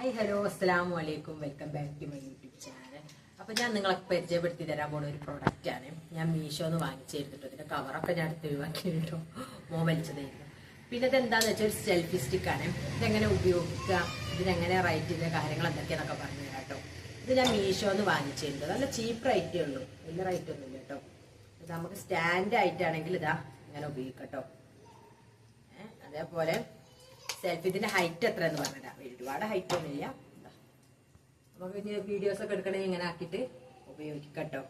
Hi hello അസ്സാം വലൈക്കും welcome back to my YouTube channel അപ്പോൾ ഞാൻ നിങ്ങളെ പരിചയപ്പെടുത്തി തരാൻ പോണ ഒരു പ്രോഡക്റ്റ് ആണ്. ഞാൻ മീഷോന്ന് വാങ്ങിച്ചെടുത്തിട്ട് ഇതിന്റെ കവറൊക്കെ ഞാൻ എടുത്ത് ഒഴിവാക്കിയിട്ടോ. മോ വലിച്ചതായിരുന്നു. പിന്നെ ഇത് എന്താന്ന് വെച്ചാൽ ഒരു സെൽഫി സ്റ്റിക്കാണ് ഇതെങ്ങനെ ഉപയോഗിക്കുക? ഇതിനെങ്ങനെ റൈറ്റ് ചെയ്യുന്ന കാര്യങ്ങൾ എന്തൊക്കെയാണെന്നൊക്കെ പറഞ്ഞു തരാം കേട്ടോ. ഇത് ഞാൻ മീഷോന്ന് വാങ്ങിച്ചിട്ടുണ്ട് നല്ല ചീപ്പ് റേറ്റേ ഉള്ളൂ. വലിയ റൈറ്റ് ഒന്നുമില്ല കേട്ടോ. ഇത് നമുക്ക് സ്റ്റാൻഡ് ആയിട്ടാണെങ്കിൽ ഇതാ ഇങ്ങനെ ഉപയോഗിക്കാം കേട്ടോ. ഏ, അതേപോലെ സെൽഫി ഇതിന്റെ ഹൈറ്റ് എത്ര എന്ന് പറഞ്ഞിട്ടാ ഒരുപാട് ഹൈറ്റ് ഒന്നുമില്ല. നമുക്ക് ഇനി വീഡിയോസ് ഒക്കെ എടുക്കണമെങ്കിൽ ഇങ്ങനെ ആക്കിയിട്ട് ഉപയോഗിക്കാം കേട്ടോ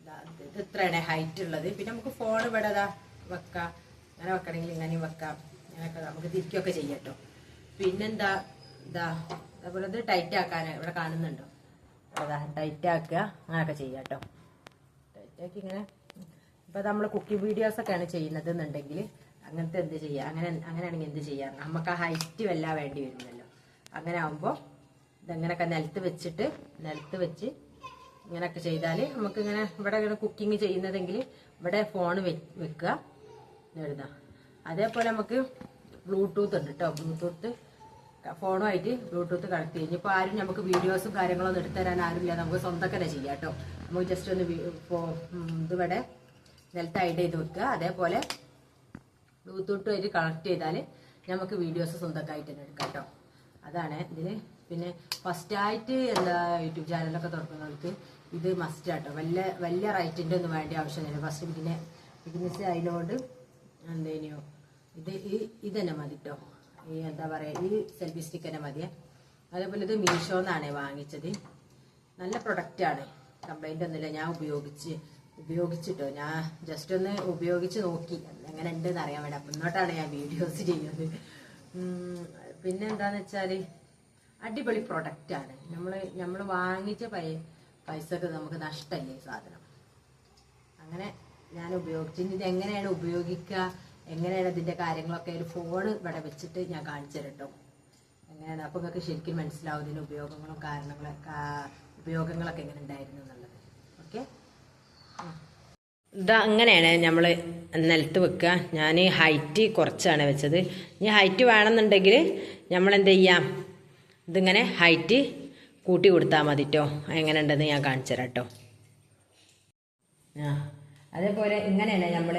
ഇതാ, ഇത് ഇത് ഇത്രയാണ് ഹൈറ്റ് ഉള്ളത്. പിന്നെ നമുക്ക് ഫോൺ ഇവിടെ ഇതാ വെക്കാം. അങ്ങനെ വെക്കണമെങ്കിൽ ഇങ്ങനെയും വെക്കാം. അങ്ങനെയൊക്കെ നമുക്ക് തിരിക്കുകയൊക്കെ ചെയ്യാം കേട്ടോ പിന്നെന്താ? ഇതാ അതേപോലെ ഇത് ടൈറ്റ് ആക്കാൻ ഇവിടെ കാണുന്നുണ്ടോ? അതാ ടൈറ്റ് ആക്കുക. അങ്ങനെയൊക്കെ ചെയ്യാം കേട്ടോ ടൈറ്റാക്കി ഇങ്ങനെ. ഇപ്പൊ നമ്മൾ കുക്കിംഗ് വീഡിയോസ് ഒക്കെയാണ് ചെയ്യുന്നത് എന്നുണ്ടെങ്കിൽ അങ്ങനത്തെ എന്ത് ചെയ്യാം? അങ്ങനെ അങ്ങനെയാണെങ്കിൽ എന്ത് ചെയ്യാം? നമുക്ക് ആ ഹൈറ്റ് വല്ല വേണ്ടി വരുന്നല്ലോ. അങ്ങനെ ആകുമ്പോൾ ഇതങ്ങനെയൊക്കെ നിലത്ത് വെച്ചിട്ട് നിലത്ത് വെച്ച് ഇങ്ങനെയൊക്കെ ചെയ്താൽ നമുക്ക് ഇങ്ങനെ ഇവിടെ ഇങ്ങനെ കുക്കിംഗ് ചെയ്യുന്നതെങ്കിൽ ഇവിടെ ഫോൺ വെക്കുക. എഴുതാം. അതേപോലെ നമുക്ക് ബ്ലൂടൂത്ത് ഉണ്ട് കേട്ടോ ബ്ലൂടൂത്ത് ഫോണുമായിട്ട് ബ്ലൂടൂത്ത് കണക്ട് ചെയ്യും. ഇപ്പോൾ ആരും നമുക്ക് വീഡിയോസും കാര്യങ്ങളൊന്നും എടുത്തു തരാൻ ആരുമില്ല. നമുക്ക് സ്വന്തം ചെയ്യാം കേട്ടോ നമുക്ക് ജസ്റ്റ് ഒന്ന് ഇതിവിടെ നിലത്ത് ഐഡ് ചെയ്ത് വെക്കുക. അതേപോലെ ബ്ലൂടൂത്തുമായിട്ട് കണക്ട് ചെയ്താൽ നമുക്ക് വീഡിയോസ് സ്വന്തമായിട്ട് തന്നെ എടുക്കാം കേട്ടോ അതാണ് ഇതിൽ പിന്നെ ഫസ്റ്റായിട്ട് എന്താ യൂട്യൂബ് ചാനലൊക്കെ തുറക്കുന്നവർക്ക് ഇത് മസ്റ്റ് ആട്ടോ. വലിയ വലിയ റൈറ്റിന്റെ ഒന്നും വേണ്ട ആവശ്യമില്ല ഫസ്റ്റ് ബിഗിനെ ബിഗിനസ് അതിനോട് എന്തേനെയോ ഇത് ഈ ഇത് തന്നെ മതി കേട്ടോ ഈ എന്താ പറയുക ഈ സെൽഫി സ്റ്റിക്ക് തന്നെ മതിയേ. അതേപോലെ ഇത് മീഷോന്നാണ് വാങ്ങിച്ചത്. നല്ല പ്രൊഡക്റ്റാണ് കംപ്ലൈന്റ് ഒന്നുമില്ല. ഞാൻ ഉപയോഗിച്ച് ഉപയോഗിച്ചിട്ടോ? ഞാൻ ജസ്റ്റ് ഒന്ന് ഉപയോഗിച്ച് നോക്കി. എങ്ങനെ ഉണ്ടെന്ന് അറിയാൻ വേണ്ടി. അപ്പം ഇന്നോട്ടാണ് ഞാൻ വീഡിയോസ് ചെയ്യുന്നത്. പിന്നെ എന്താന്ന് വെച്ചാൽ അടിപൊളി പ്രൊഡക്റ്റാണ് നമ്മൾ നമ്മൾ വാങ്ങിച്ച പൈ പൈസക്ക് നമുക്ക് നഷ്ടമല്ലേ സാധനം. അങ്ങനെ ഞാൻ ഉപയോഗിച്ചു. ഇത് എങ്ങനെയാണ് ഉപയോഗിക്കുക? എങ്ങനെയാണ് ഇതിന്റെ കാര്യങ്ങളൊക്കെ ഒരു ഫോൺ ഇവിടെ വെച്ചിട്ട് ഞാൻ കാണിച്ചു എങ്ങനെയാണ്? അപ്പൊ നിങ്ങൾക്ക് ശരിക്കും മനസ്സിലാവും ഇതിന്റെ ഉപയോഗങ്ങളും കാരണങ്ങളും ഉപയോഗങ്ങളൊക്കെ എങ്ങനെ ഉണ്ടായിരുന്നു എന്നുള്ളത്. ഓക്കെ ഇത് അങ്ങനെയാണ് നമ്മൾ നിലത്ത് വെക്കുക. ഞാൻ ഹൈറ്റ് കുറച്ചാണ് വെച്ചത്. ഇനി ഹൈറ്റ് വേണമെന്നുണ്ടെങ്കിൽ നമ്മൾ എന്ത് ചെയ്യാം? ഇതിങ്ങനെ ഹൈറ്റ് കൂട്ടി കൊടുത്താൽ മതി കേട്ടോ എങ്ങനെ ഉണ്ടെന്ന് ഞാൻ കാണിച്ചു തരാം കേട്ടോ ആ അതേപോലെ ഇങ്ങനെയാണ് നമ്മൾ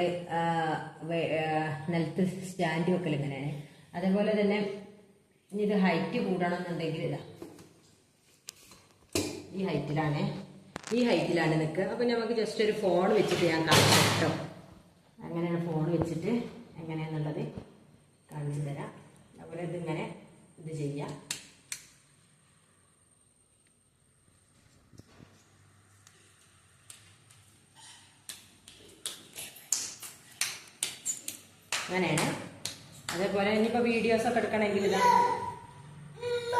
നിലത്ത് സ്റ്റാൻഡ് വെക്കൽ ഇങ്ങനെയാണ്. അതേപോലെ തന്നെ ഇത് ഹൈറ്റ് കൂടണം എന്നുണ്ടെങ്കിൽ ഇതാ. ഈ ഹൈറ്റിലാണ്. ഈ ഹൈറ്റിലാണ് നിൽക്കുക. അപ്പം നമുക്ക് ജസ്റ്റ് ഒരു ഫോൺ വെച്ചിട്ട് ഞാൻ കാണിച്ചു കേട്ടോ അങ്ങനെയാണ് ഫോൺ വെച്ചിട്ട് എങ്ങനെയാണെന്നുള്ളത് കാണിച്ചു തരാം. അതുപോലെ ഇതിങ്ങനെ ഇത് ചെയ്യാം. അങ്ങനെയാണ്. അതേപോലെ ഇനിയിപ്പോൾ വീഡിയോസൊക്കെ എടുക്കണമെങ്കിൽ ഇതാ.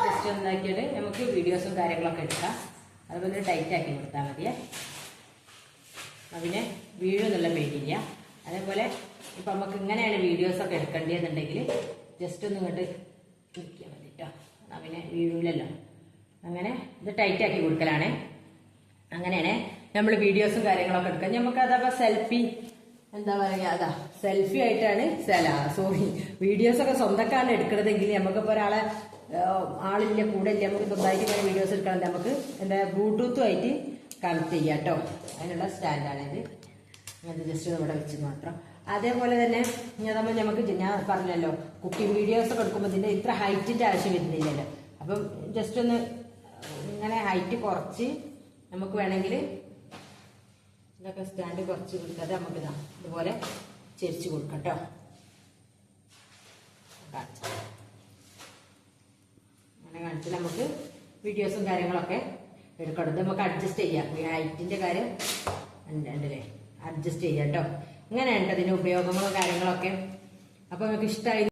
ജസ്റ്റ് ഉണ്ടാക്കിയിട്ട് നമുക്ക് വീഡിയോസും കാര്യങ്ങളൊക്കെ എടുക്കാം. അതുപോലെ ടൈറ്റ് ആക്കി കൊടുത്താൽ മതിയേ. അതിന് വീഴുന്നുള്ള പേടിയില്ല അതേപോലെ ഇപ്പം നമുക്ക് ഇങ്ങനെയാണ് വീഡിയോസൊക്കെ എടുക്കേണ്ടതെന്നുണ്ടെങ്കിൽ ജസ്റ്റ് ഒന്ന് ഇങ്ങോട്ട് നിൽക്കിയാൽ മതി കേട്ടോ എന്നാൽ വീഴൂലല്ലോ. അങ്ങനെ ഇത് ടൈറ്റ് ആക്കി കൊടുക്കലാണ്. അങ്ങനെയാണ് നമ്മൾ വീഡിയോസും കാര്യങ്ങളൊക്കെ എടുക്കാം നമുക്ക് അഥവാ സെൽഫി എന്താ പറയുക അതാ സെൽഫി ആയിട്ടാണ് സെല സോറി വീഡിയോസ് ഒക്കെ സ്വന്തക്കാണ് എടുക്കണതെങ്കിൽ നമുക്കിപ്പോൾ ഒരാളെ ആളില്ല കൂടെ ഇല്ല നമുക്ക് സ്വന്തമായിട്ട് ഇങ്ങനെ വീഡിയോസ് എടുക്കണം നമുക്ക് എന്താ ബ്ലൂടൂത്തും ആയിട്ട് കണക്ട് ചെയ്യാം കേട്ടോ. അതിനുള്ള സ്റ്റാൻഡാണ് ഇത്. അത് ജസ്റ്റ് ഇവിടെ വെച്ച് മാത്രം. അതേപോലെ തന്നെ ഞാൻ നമ്മൾ നമുക്ക് ഞാൻ പറഞ്ഞല്ലോ കുക്കിംഗ് വീഡിയോസ് ഒക്കെ എടുക്കുമ്പോൾ ഇതിന്റെ ഇത്ര ഹൈറ്റിന്റെ ആവശ്യം വരുന്നില്ലല്ലോ. അപ്പം ജസ്റ്റ് ഒന്ന് ഇങ്ങനെ ഹൈറ്റ് കുറച്ച് നമുക്ക് വേണമെങ്കിൽ ഇതൊക്കെ സ്റ്റാൻഡ് കുറച്ച് കൊടുക്കാതെ നമുക്ക് ഇതാ ഇതുപോലെ ചെരിച്ച് കൊടുക്കട്ടോ കേട്ടോ കാണിച്ചു അങ്ങനെ കാണിച്ച് നമുക്ക് വീഡിയോസും കാര്യങ്ങളൊക്കെ എടുക്കണം നമുക്ക് അഡ്ജസ്റ്റ് ചെയ്യാം. ഈ ഹൈറ്റിന്റെ കാര്യം ഉണ്ട് ഉണ്ടല്ലേ അഡ്ജസ്റ്റ് ചെയ്യാം കേട്ടോ ഇങ്ങനെയുണ്ട് അതിന്റെ ഉപയോഗങ്ങളും കാര്യങ്ങളൊക്കെ. അപ്പൊ നിങ്ങൾക്ക് ഇഷ്ടമായി